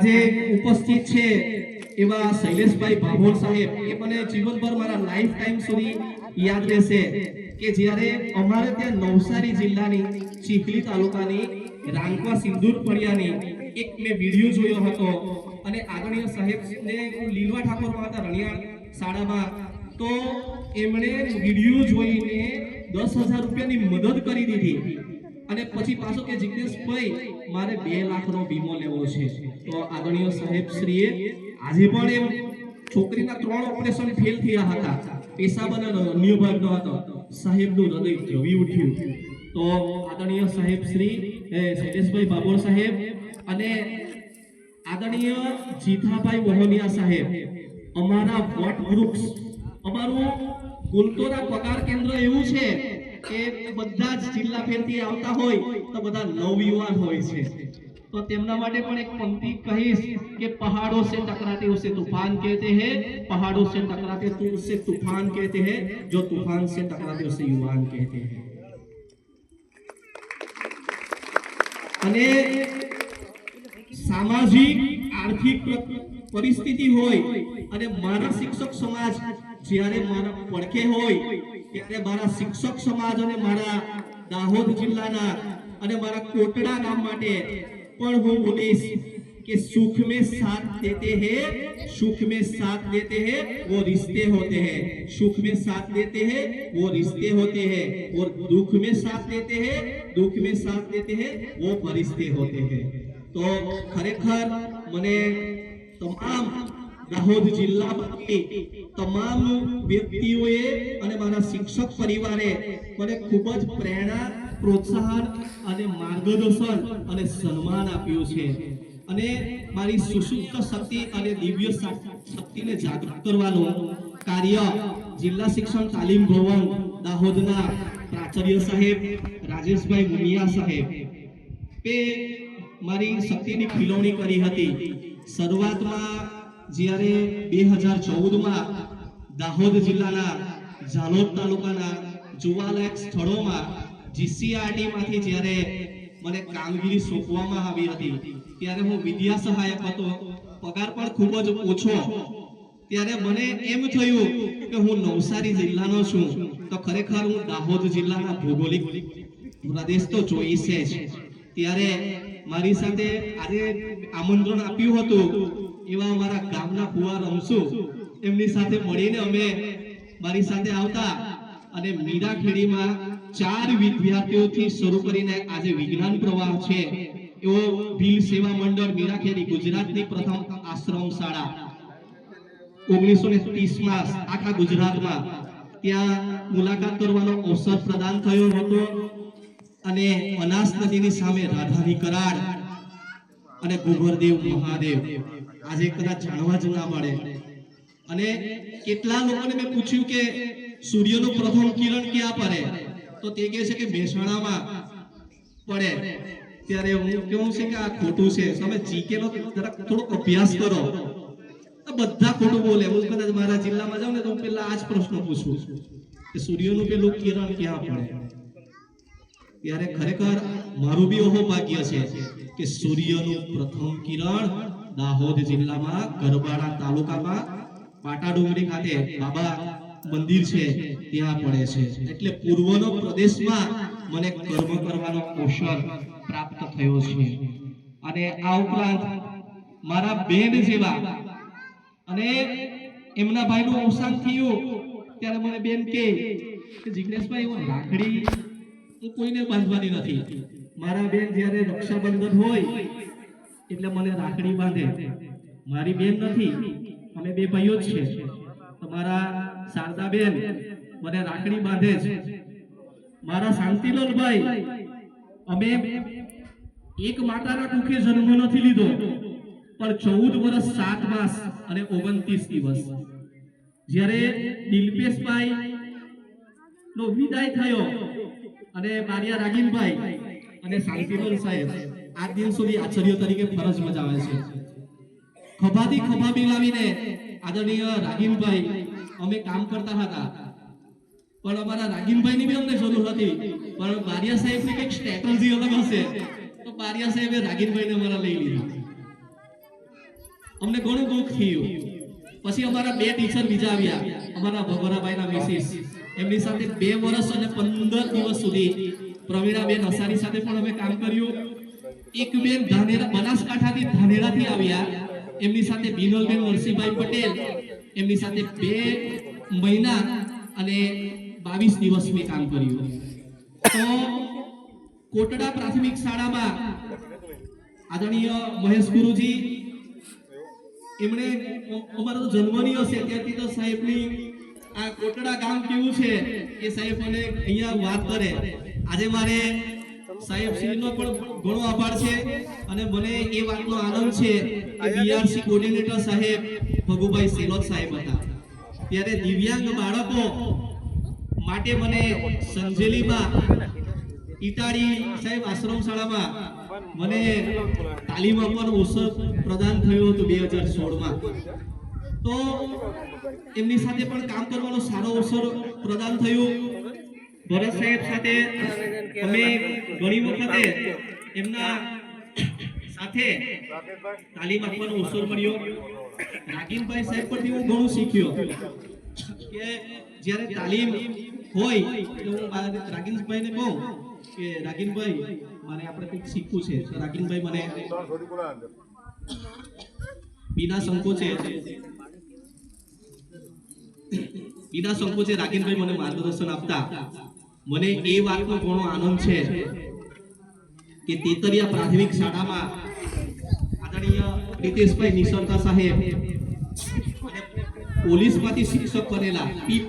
આજે ઉપસ્થિત છે એવા શૈલેષભાઈ ભાભોર સાહેબ. એ મને જીવનભર મારા લાઈફ ટાઈમ સુધી યાદ રહેશે કે જ્યારે અમારે ત્યાં નવસારી જિલ્લાની ચીખલી તાલુકાની રાંકવા સિંદૂર ફળિયાની એક મેં વીડિયો જોયો હતો. અને આગળ સાહેબને હું લીલવા ઠાકોરમાં હતા રણિયાળ શાળામાં તો એમણે વીડિયો જોઈને દસ હજાર રૂપિયાની મદદ કરી દીધી. અને પછી પાછો કે જિગ્નેશભાઈ મારે બે લાખનો વીમો લેવો છે. તો આદરણીય સાહેબ શ્રીએ આજે પણ એમ છોકરીના ત્રણ ઓપરેશન ફેલ થયા હતા. પેશાબ અને અન્ય ભાગનો હતો. સાહેબનું હૃદય દ્રવી ઉઠ્યું. તો આદરણીય સાહેબ શ્રી શૈલેષભાઈ બાબોર સાહેબ અને આદરણીય જીથાભાઈ વહોલિયા સાહેબ, અમારા વટ વૃક્ષ. અમારું ગુલતોરા પગાર કેન્દ્ર એવું છે કે બધા જ જિલ્લા ફેરથી આવતા હોય તો બધા નવયુવાન હોય છે તો તેમના માટે પણ એક પંક્તિ કહીશ કે પહાડો से टकराते उसे तूफान कहते हैं पहाड़ों से टकराते तो उसे तूफान कहते हैं जो तूफान से टकराते उसे युवान कहते हैं અને સામાજિક આર્થિક પ્ર- પરિસ્થિતિ હોય અને મારા શિક્ષક સમાજ જ્યારે મારા પડખે હોય ત્યારે મારા શિક્ષક સમાજ અને મારા દાહોદ જિલ્લાના અને મારા કોટડા ગામ માટે પણ હું બોલીશ કે सुख में साथ देते हैं सुख में साथ देते हैं वो रिश्ते होते हैं सुख में साथ देते हैं वो रिश्ते होते हैं और दुख में साथ देते हैं दुख में साथ देते हैं वो फरिश्ते होते हैं તો ખરેખર મને તમામ દાહોદ જિલ્લા જિલ્લામાંથી તમામ વ્યક્તિઓએ અને મારા શિક્ષક પરિવારે મને ખૂબ જ પ્રેરણા, પ્રોત્સાહન અને માર્ગદર્શન અને સન્માન આપ્યું છે. અને મારી સુષુપ્ત શક્તિ અને દિવ્ય શક- શક્તિને જાગૃત કરવાનું કાર્ય જિલ્લા શિક્ષણ તાલીમ ભવન દાહોદના પ્રાચાર્ય સાહેબ રાજેશભાઈ મુનિયા સાહેબ. તે મારી શક્તિની ખીલવણી કરી હતી. શરૂઆતમાં જ્યારે બે હજાર ચૌદમાં દાહોદ જિલ્લાના જાલોદ તાલુકાના જોવાલાયક સ્થળોમાં જીસીઆરટી માંથી જ્યારે મને કામગીરી સોંપવામાં આવી હતી, ત્યારે હું વિદ્યા સહાયક હતો, પગાર પણ ખૂબ જ ઓછો. ત્યારે મને એમ થયું કે હું નવસારી જિલ્લાનો છું, તો ખરેખર હું દાહોદ જિલ્લાના ભૌગોલિક પ્રદેશ તો જોઈશે જ. ત્યારે મારી સાથે આજે આમંત્રણ આપ્યું હતું એવા અમારા ગામના ફુવાર અંશુ એમની સાથે મળીને અમે મારી સાથે આવતા અને મીરાખેડીમાં ચાર વિદ્યાર્થીઓથી શરૂ કરીને આજે વિજ્ઞાન પ્રવાહ છે. એવો ભીલ સેવા મંડળ મીરાખેડી ગુજરાતની પ્રથમ આશ્રમ શાળા. ઓગણીસો ને ત્રીસમાં આખા ગુજરાતમાં ત્યાં મુલાકાત કરવાનો અવસર પ્રદાન થયો હતો અને અનાસ નદીની સામે રાધાની કરાડ અને ગોબરદેવ મહાદેવ. આજે કદાચ જાણવા જ ના મળે. અને કેટલા લોકોને મેં પૂછ્યું કે સૂર્યનું પ્રથમ કિરણ ક્યાં પડે? તો તે કહે છે કે મહેસાણામાં પડે. ત્યારે હું કેવું છે કે આ ખોટું છે. તમે જીકે નો જરાક થોડો અભ્યાસ કરો. બધા ખોટું બોલે. હું કદાચ મારા જિલ્લામાં જાઉં ને તો હું પહેલા આ જ પ્રશ્ન પૂછું. કે સૂર્યનું પેલું કિરણ ક્યાં પડે? ત્યારે ખરેખર મારું બી અહોભાગ્ય ભાગ્ય છે કે સૂર્યનું પ્રથમ કિરણ દાહોદ જિલ્લામાં ગરબાડા તાલુકામાં પાટા ડુંગરી ખાતે બાબા મંદિર છે, ત્યાં પડે છે. એટલે પૂર્વનો પ્રદેશમાં મને કર્મ કરવાનો અવસર પ્રાપ્ત થયો છે. અને આ ઉપરાંત મારા બેન જેવા અને એમના ભાઈનું અવસાન થયું, ત્યારે મને બેન કે જિગ્નેશભાઈ, હું રાખડી હું કોઈને બાંધવાની નથી. મારા બેન જ્યારે રક્ષાબંધન હોય એટલે મને રાખડી બાંધે. મારી બેન નથી, અમે બે ભાઈઓ જ છે તમારા શારદા બેન મને રાખડી બાંધે છે. મારા શાંતિલાલભાઈ અમે એક માતાના કુખે જન્મ નથી લીધો, પણ ચૌદ વર્ષ સાત માસ અને ઓગણત્રીસ દિવસ. જ્યારે દિલપેશભાઈ નો વિદાય થયો અને મારિયા રાગીનભાઈ અને શાંતિલાલ સાહેબ આ દિન સુધી આચાર્ય તરીકે ફરજ બજાવે છે. ખભાથી ખભા મિલાવીને આદરણીય રાગીનભાઈ, અમે કામ કરતા હતા. પણ અમારા રાગીનભાઈની બી અમને જરૂર હતી. પણ બારિયા સાહેબની કંઈક સ્ટ્રેટેજી અલગ હશે. તો બારિયા સાહેબે રાગીનભાઈને અમારા લઈ લીધા. અમને ઘણું દુઃખ થયું. પછી અમારા બે ટીચર બીજા આવ્યા. અમારા ભગવરાભાઈના મિસિસ એમની સાથે બે વર્ષ અને પંદર દિવસ સુધી પ્રવીણાબેન અસારી સાથે પણ અમે કામ કર્યું. એક બેન ધાનેરા બનાસકાંઠાથી ધાનેરાથી આવ્યા. એમની સાથે બિનલબેન નરસિંહભાઈ પટેલ, એમની સાથે બે મહિના અને બાવીસ દિવસ મેં કામ કર્યું. તો કોટડા પ્રાથમિક શાળામાં આદરણીય મહેશ ગુરુજી, એમણે અમારો જન્મની હશે, ત્યારથી તો સાહેબની આ કોટડા ગામ કેવું છે એ સાહેબ મને અહીંયા વાત કરે. આજે મારે સાહેબ શ્રીનો પણ ઘણો આભાર છે અને મને એ વાતનો આનંદ છે કે બીઆરસી કોર્ડિનેટર સાહેબ ભગુભાઈ સેલોત સાહેબ હતા. ત્યારે દિવ્યાંગ બાળકો માટે મને સંજેલીમાં ઇટાળી સાહેબ આશ્રમ શાળામાં મને તાલીમ આપવાનો અવસર પ્રદાન થયો હતો બે હજાર સોળમાં. તો એમની સાથે પણ કામ કરવાનો સારો અવસર પ્રદાન થયું. ભરત સાહેબ સાથે અમે ઘણી વખતે એમના સાથે તાલીમ આપવાનો અવસર મળ્યો. રાગીનભાઈ સાહેબ પરથી હું ઘણું શીખ્યો કે જ્યારે તાલીમ હોય તો હું મારા રાગીનભાઈને કહું કે, રાગીનભાઈ, મારે આપણે કંઈક શીખવું છે. રાગીનભાઈ મને બિના સંકોચે બિના સંકોચે રાગીનભાઈ મને માર્ગદર્શન આપતા મને એ વાતનો ઘણો આનંદ છે કે તેતરિયા પ્રાથમિક શાળામાં આદરણીય રીતેશભાઈ નિસરતા સાહેબ પોલીસમાંથી શિક્ષક બનેલા પી